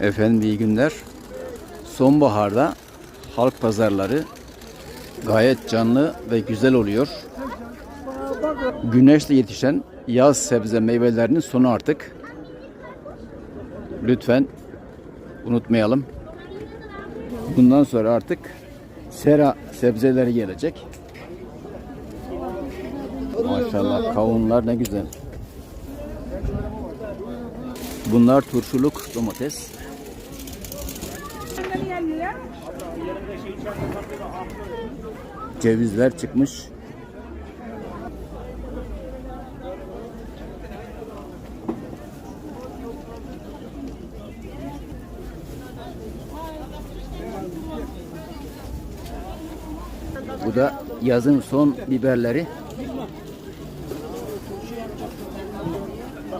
Efendim iyi günler. Sonbaharda halk pazarları gayet canlı ve güzel oluyor. Güneşle yetişen yaz sebze meyvelerinin sonu artık. Lütfen unutmayalım. Bundan sonra artık sera sebzeleri gelecek. Maşallah kavunlar ne güzel. Bunlar turşuluk domates. Cevizler çıkmış. Bu da yazın son biberleri.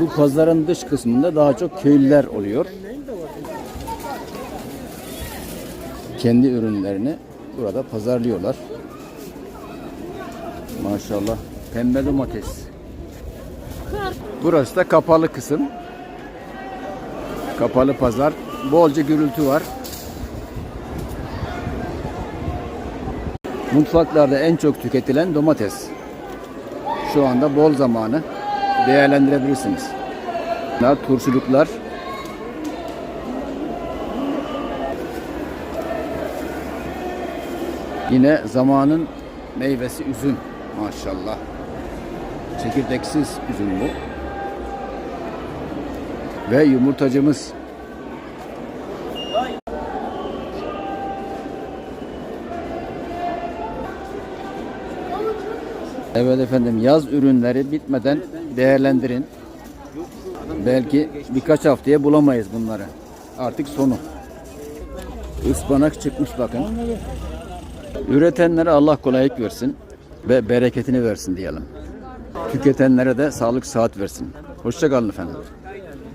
Bu pazarın dış kısmında daha çok köylüler oluyor. Kendi ürünlerini burada pazarlıyorlar. Maşallah. Pembe domates. Burası da kapalı kısım. Kapalı pazar. Bolca gürültü var. Mutfaklarda en çok tüketilen domates. Şu anda bol zamanı değerlendirebilirsiniz. Daha turşuluklar. Yine zamanın meyvesi üzüm. Maşallah. Çekirdeksiz üzüm bu. Ve yumurtacımız. Evet efendim yaz ürünleri bitmeden değerlendirin. Belki birkaç haftaya bulamayız bunları. Artık sonu. Ispanak çıkmış bakın. Üretenlere Allah kolaylık versin ve bereketini versin diyelim. Tüketenlere de sağlık saat versin. Hoşçakalın efendim.